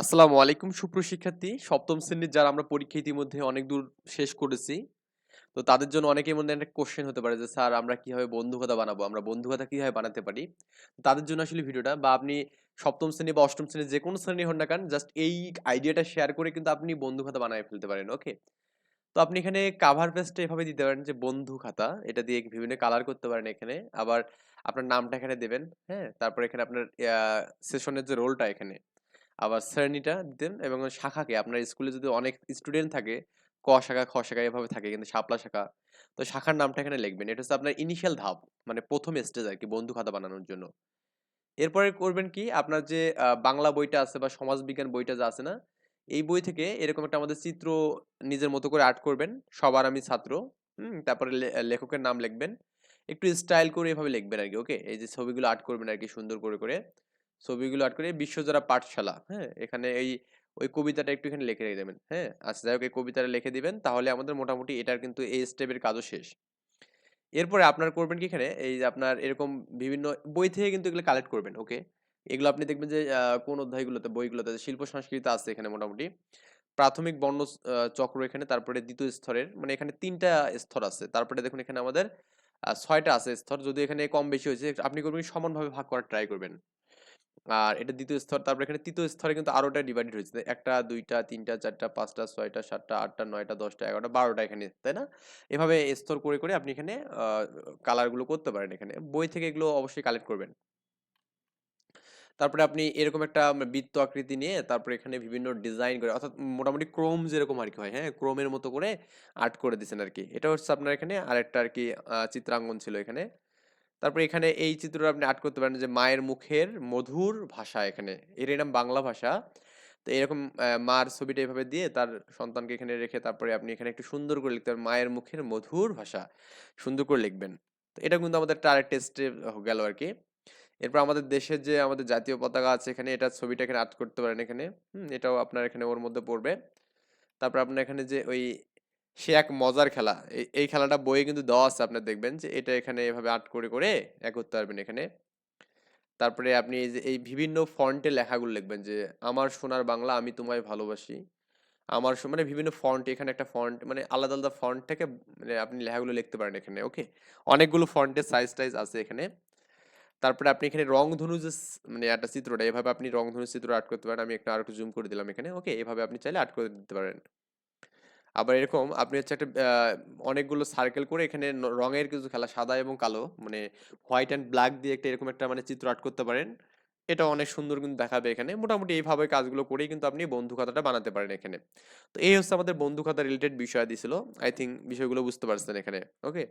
আসসালামু আলাইকুম সুপ্রশিক্ষার্থী সপ্তম শ্রেণির যারা আমরা পরীক্ষা ইতিমধ্যে অনেক দূর শেষ করেছি, তো তাদের জন্য অনেকের মধ্যে একটা কোশ্চেন হতে পারে যে, স্যার, আমরা কীভাবে বন্ধু খাতা বানাবো? আমরা বন্ধু খাতা কীভাবে বানাতে পারি? তাদের জন্য আসলে ভিডিওটা বা আপনি সপ্তম শ্রেণি বা অষ্টম শ্রেণি যে কোনো শ্রেণি হন না কেন জাস্ট এই আইডিয়াটা শেয়ার করে কিন্তু আপনি বন্ধু খাতা বানিয়ে ফেলতে পারেন ওকে তো আপনি এখানে কাভার পেজটা এভাবে দিতে পারেন যে বন্ধু খাতা এটা দিয়ে বিভিন্ন কালার করতে পারেন এখানে। আবার আপনার নামটা এখানে দেবেন হ্যাঁ? তারপর এখানে আপনার সেশনের যে রোলটা এখানে। আবার শ্রেণীটা দিতেন এবং শাখাকে। আপনার স্কুলে যদি অনেক স্টুডেন্ট থাকে, ক শাখা, খ শাখা এভাবে থাকে কিন্তু শাপলা শাখা, তো শাখার নামটা এখানে লিখবেন। এটা হচ্ছে আপনার ইনিশিয়াল ধাপ মানে প্রথম স্টেজ আর কি, বন্ধু খাতা বানানোর জন্য। এরপরে করবেন কি? আপনার যে বাংলা বইটা আছে বা সমাজবিজ্ঞান বইটা যা আছে না, এই বই থেকে এরকম একটা আমাদের চিত্র নিজের মতো করে আর্ট করবেন, সবার আমি ছাত্র, হুম, তারপরে লেখকের নাম লিখবেন। একটু স্টাইল করে এভাবে লিখবেন আর কি ওকে এই যে ছবিগুলো আর্ট করবেন আর কি সুন্দর করে করে। ছবিগুলো আর্ট করে বিশ্বজোড়া পাঠশালা হ্যাঁ? এখানে এই, ওই কবিতাটা একটু এখানে লিখে রেখে দেবেন হ্যাঁ? আচ্ছা যাই হোক, এই কবিতাটা লিখে দিবেন, তাহলে আমাদের মোটামুটি এটার কিন্তু এই স্টেপের কাজও শেষ। এরপরে আপনার করবেন কি এখানে? এই যে আপনার এরকম বিভিন্ন বই থেকে কিন্তু এগুলো কালেক্ট করবেন ওকে এগুলো আপনি দেখবেন যে কোন অধ্যায়গুলোতে, বইগুলোতে শিল্প সংস্কৃতি আছে এখানে মোটামুটি, প্রাথমিক বর্ণ চক্র এখানে, তারপরে দ্বিতীয় স্তরের মানে এখানে তিনটা স্তর আছে। তারপরে দেখুন এখানে আমাদের ছয়টা আছে স্তর, যদি এখানে কম বেশি হয়েছে, আপনি করবেন সমানভাবে ভাগ করার ট্রাই করবেন। আর এটা দ্বিতীয় স্তর তারপরে এখানে তৃতীয় স্তরে কিন্তু আরোটা ডিভাইডেড হয়েছে। একটা দুইটা তিনটা চারটা পাঁচটা ছয়টা সাতটা আটটা নয়টা দশটা এগারোটা বারোটা এখানে তাই না? এভাবে স্তর করে করে আপনি এখানে কালারগুলো করতে পারেন এখানে। বই থেকে এগুলো অবশ্যই কালেক্ট করবেন। তারপরে আপনি এরকম একটা বৃত্ত আকৃতি নিয়ে তারপরে এখানে বিভিন্ন ডিজাইন করে অর্থাৎ মোটামুটি ক্রোম যেরকম আর কি হয় হ্যাঁ? ক্রোমের মতো করে আর্ট করে দিচ্ছেন আর কি। এটা হচ্ছে আপনার এখানে আরেকটা আর কি আহ, চিত্রাঙ্কন ছিল এখানে। তারপরে এখানে এই চিত্রটা আপনি আর্ট করতে পারেন যে মায়ের মুখের মধুর ভাষা এখানে। এর নাম বাংলা ভাষা। তো এরকম মার ছবিটা এভাবে দিয়ে তার সন্তানকে এখানে রেখে তারপরে আপনি এখানে একটু সুন্দর করে লিখতে পারেন, মায়ের মুখের মধুর ভাষা। সুন্দর করে লিখবেন। তো এটা কিন্তু আমাদের একটা টেস্টে গেল আর কি এরপর আমাদের দেশের যে আমাদের জাতীয় পতাকা আছে এখানে, এটা ছবিটা এখানে আর্ট করতে পারেন এখানে। হুম, এটাও আপনার এখানে ওর মধ্যে পড়বে। তারপর আপনার এখানে যে ওই সে এক মজার খেলা। এই খেলাটা বইয়ে কিন্তু দেওয়া আছে, আপনার দেখবেন যে এটা এখানে এভাবে আর্ট করে করে এক করতে পারবেন এখানে। তারপরে আপনি এই যে, এই বিভিন্ন ফন্টে লেখাগুলো লিখবেন যে, আমার সোনার বাংলা আমি তোমায় ভালোবাসি। আমার মানে বিভিন্ন ফন্ট এখানে একটা ফন্ট মানে আলাদা আলাদা ফন্ট থেকে মানে আপনি লেখাগুলো লিখতে পারেন এখানে ওকে অনেকগুলো ফন্টের সাইজ টাইজ আছে এখানে। তারপরে আপনি এখানে রংধনু যে মানে একটা চিত্রটা, এভাবে আপনি রংধনু চিত্র আর্ট করতে পারেন। আমি একটা আর একটু জুম করে দিলাম এখানে ওকে এভাবে আপনি চাইলে আর্ট করে দিতে পারেন। আবার এরকম আপনি হচ্ছে একটা অনেকগুলো সার্কেল করে এখানে রঙের কিছু খেলা, সাদা এবং কালো মানে হোয়াইট অ্যান্ড ব্ল্যাক দিয়ে একটা এরকম একটা মানে চিত্র আর্ট করতে পারেন। এটা অনেক সুন্দর কিন্তু দেখাবে এখানে। মোটামুটি এইভাবে কাজগুলো করেই কিন্তু আপনি বন্ধু খাতাটা বানাতে পারেন এখানে। তো এই হচ্ছে আমাদের বন্ধু খাতা রিলেটেড বিষয় দিছিল। আই থিঙ্ক বিষয়গুলো বুঝতে পারছেন এখানে। ওকে